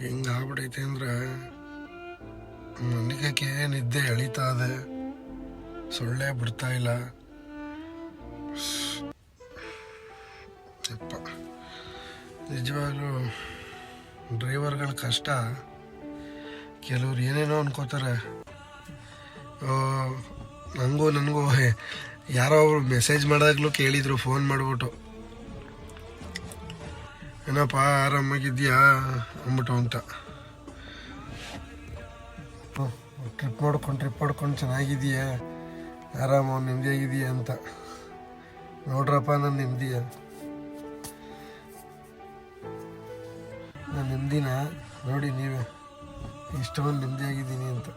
ಹೆಂಗೆ ಆಗ್ಬಿಟ್ಟೈತೆ ಅಂದ್ರೆ ಮನಿಕಕ್ಕೆ ನಿದ್ದೆ ಎಳಿತಾ ಇದೆ. ಸೊಳ್ಳೆ ಬಿಡ್ತಾ ಇಲ್ಲ. ಯಪ್ಪ. ನಿಜವಾಗ್ಲೂ ಡ್ರೈವರ್ಗಳ ಕಷ್ಟ. ಕೆಲವ್ರು ಏನೇನೋ ಅನ್ಕೋತಾರೆ. ನನಗೂ ನನಗೂ ಯಾರೋ ಒಬ್ರು ಮೆಸೇಜ್ ಮಾಡಿದಾಗಲೂ ಕೇಳಿದ್ರು, ಫೋನ್ ಮಾಡಿಬಿಟ್ಟು. ಏನಪ್ಪ ಆರಾಮಾಗಿದ್ಯಾ ಅಂದ್ಬಿಟ್ಟು ಅಂತ. ಟ್ರಿಪ್ ಮಾಡ್ಕೊಂಡು ಟ್ರಿಪ್ ಮಾಡ್ಕೊಂಡು ಚೆನ್ನಾಗಿದೆಯಾ ಆರಾಮ ನೆಮ್ಮದಿಯಾಗಿದೆಯಾ ಅಂತ. ನೋಡ್ರಪ್ಪ, ನಾನು ನೆಮ್ಮದಿಯ. ನಾನು ನೆಮ್ಮದಿನ? ನೋಡಿ ನೀವೇ. ಇಷ್ಟೊಂದು ನೆಮ್ಮದಿಯಾಗಿದ್ದೀನಿ ಅಂತ.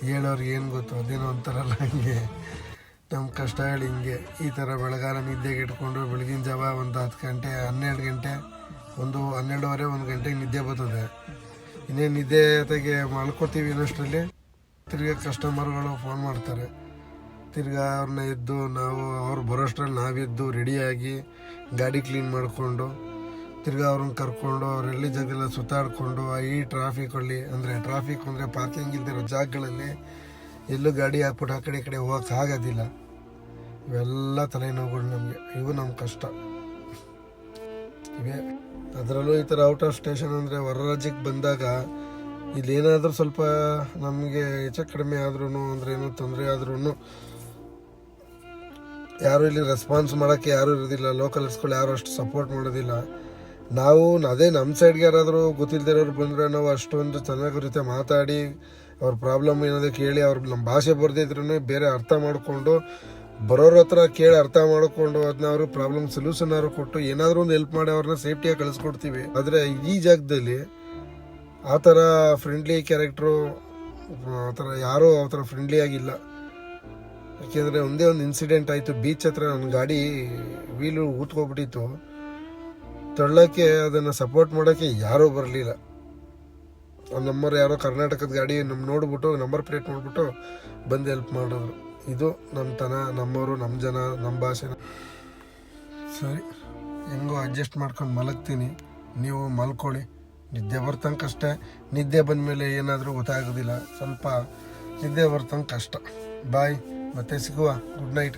ಹೇಳೋರಿಗೆ ಏನು ಗೊತ್ತು? ಅದೇನೋ ಅಂತಾರಲ್ಲ ಹಂಗೆ. ನಮ್ಮ ಕಷ್ಟಗಳು ಹಿಂಗೆ ಈ ಥರ ಬೆಳಗಾಲ ನಿದ್ದೆಗೆ ಇಟ್ಕೊಂಡು ಬೆಳಗಿನ ಜಾವ ಒಂದು ಹತ್ತು ಗಂಟೆ, ಹನ್ನೆರಡು ಗಂಟೆ, ಒಂದು ಹನ್ನೆರಡುವರೆ, ಒಂದು ಗಂಟೆಗೆ ನಿದ್ದೆ ಬರ್ತದೆ. ಇನ್ನೇನು ನಿದ್ದೆ ತೆಗೆ ಮಾಡ್ಕೋತೀವಿ ಇನ್ನಷ್ಟರಲ್ಲಿ. ತಿರ್ಗಾ ಕಸ್ಟಮರ್ಗಳು ಫೋನ್ ಮಾಡ್ತಾರೆ. ತಿರ್ಗಿ ಅವ್ರನ್ನ ಎದ್ದು ನಾವು, ಅವ್ರು ಬರೋಷ್ಟ್ರಲ್ಲಿ ನಾವೆದ್ದು ರೆಡಿಯಾಗಿ ಗಾಡಿ ಕ್ಲೀನ್ ಮಾಡಿಕೊಂಡು, ತಿರ್ಗಿ ಅವ್ರನ್ನ ಕರ್ಕೊಂಡು ಅವ್ರೆಲ್ಲಿ ಜಗಲ್ಲ ಸುತ್ತಾಡಿಕೊಂಡು ಈ ಟ್ರಾಫಿಕ್ ಅಲ್ಲಿ, ಅಂದರೆ ಟ್ರಾಫಿಕ್ ಅಂದರೆ ಪಾರ್ಕಿಂಗ್ ಇಲ್ದಿರೋ ಜಾಗಗಳಲ್ಲಿ ಎಲ್ಲೂ ಗಾಡಿ ಹಾಕ್ಬಿಟ್ಟು ಆ ಕಡೆ ಈ ಕಡೆ ಹೋಗಕ್ಕೆ ಆಗೋದಿಲ್ಲ. ಇವೆಲ್ಲ ತಲೆನೋವುಗಳು ನಮಗೆ. ಇವು ನಮ್ಮ ಕಷ್ಟ. ಇವೆ. ಅದರಲ್ಲೂ ಈ ಥರ ಔಟ್ ಆಫ್ ಸ್ಟೇಷನ್ ಅಂದರೆ ಹೊರ ರಾಜ್ಯಕ್ಕೆ ಬಂದಾಗ ಇಲ್ಲೇನಾದರೂ ಸ್ವಲ್ಪ ನಮಗೆ ಹೆಚ್ಚು ಕಡಿಮೆ ಆದ್ರೂ ಅಂದ್ರೆ ಏನೋ ತೊಂದರೆ ಆದ್ರೂ ಯಾರು ಇಲ್ಲಿ ರೆಸ್ಪಾನ್ಸ್ ಮಾಡೋಕ್ಕೆ ಯಾರೂ ಇರೋದಿಲ್ಲ. ಲೋಕಲ್ಸ್ಗಳು ಯಾರು ಅಷ್ಟು ಸಪೋರ್ಟ್ ಮಾಡೋದಿಲ್ಲ. ನಾವು ಅದೇ ನಮ್ಮ ಸೈಡ್ಗೆ ಯಾರಾದರೂ ಗೊತ್ತಿಲ್ಲದಿರೋರು ಬಂದರೆ ನಾವು ಅಷ್ಟೊಂದು ಚೆನ್ನಾಗಿ ಜೊತೆ ಮಾತಾಡಿ, ಅವ್ರ ಪ್ರಾಬ್ಲಮ್ ಏನಾದರೂ ಕೇಳಿ, ಅವ್ರ ನಮ್ಮ ಭಾಷೆ ಬರ್ದಿದ್ರು ಬೇರೆ ಅರ್ಥ ಮಾಡಿಕೊಂಡು ಬರೋರ ಹತ್ರ ಕೇಳಿ ಅರ್ಥ ಮಾಡಿಕೊಂಡು ಅದನ್ನ ಅವರು ಪ್ರಾಬ್ಲಮ್ ಸೊಲ್ಯೂಷನ್ ಅವ್ರು ಕೊಟ್ಟು ಏನಾದರೂ ಒಂದು ಹೆಲ್ಪ್ ಮಾಡಿ ಅವ್ರನ್ನ ಸೇಫ್ಟಿಯಾಗಿ ಕಳಿಸ್ಕೊಡ್ತೀವಿ. ಆದರೆ ಈ ಜಾಗದಲ್ಲಿ ಆ ಥರ ಫ್ರೆಂಡ್ಲಿ ಕ್ಯಾರೆಕ್ಟ್ರು ಆ ಥರ ಯಾರೂ ಆ ಥರ ಫ್ರೆಂಡ್ಲಿ ಆಗಿಲ್ಲ. ಯಾಕೆಂದರೆ ಒಂದೇ ಒಂದು ಇನ್ಸಿಡೆಂಟ್ ಆಯಿತು ಬೀಚ್ ಹತ್ರ ನನ್ನ ಗಾಡಿ ವೀಲು ಊತ್ಕೊಬಿಟ್ಟಿತ್ತು. ತಳ್ಳೋಕ್ಕೆ ಅದನ್ನು ಸಪೋರ್ಟ್ ಮಾಡೋಕ್ಕೆ ಯಾರೂ ಬರಲಿಲ್ಲ. ನಂಬರ್ ಯಾರೋ ಕರ್ನಾಟಕದ ಗಾಡಿ ನಮ್ಮ ನೋಡ್ಬಿಟ್ಟು ನಂಬರ್ ಪ್ಲೇಟ್ ನೋಡ್ಬಿಟ್ಟು ಬಂದು ಹೆಲ್ಪ್ ಮಾಡಿದ್ರು. ಇದು ನಮ್ಮ ತನ ನಮ್ಮವರು ನಮ್ಮ ಜನ ನಮ್ಮ ಭಾಷೆ. ಸರಿ, ಹೆಂಗೋ ಅಡ್ಜಸ್ಟ್ ಮಾಡ್ಕೊಂಡು ಮಲಗ್ತೀನಿ. ನೀವು ಮಲ್ಕೊಳ್ಳಿ. ನಿದ್ದೆ ಬರ್ತಂಗೆ ಕಷ್ಟ ನಿದ್ದೆ ಬಂದಮೇಲೆ ಏನಾದರೂ ಗೊತ್ತಾಗೋದಿಲ್ಲ. ಸ್ವಲ್ಪ ನಿದ್ದೆ ಬರ್ತಂಗೆ ಕಷ್ಟ. ಬಾಯ್ ಮತ್ತೆ ಸಿಗುವ. Good night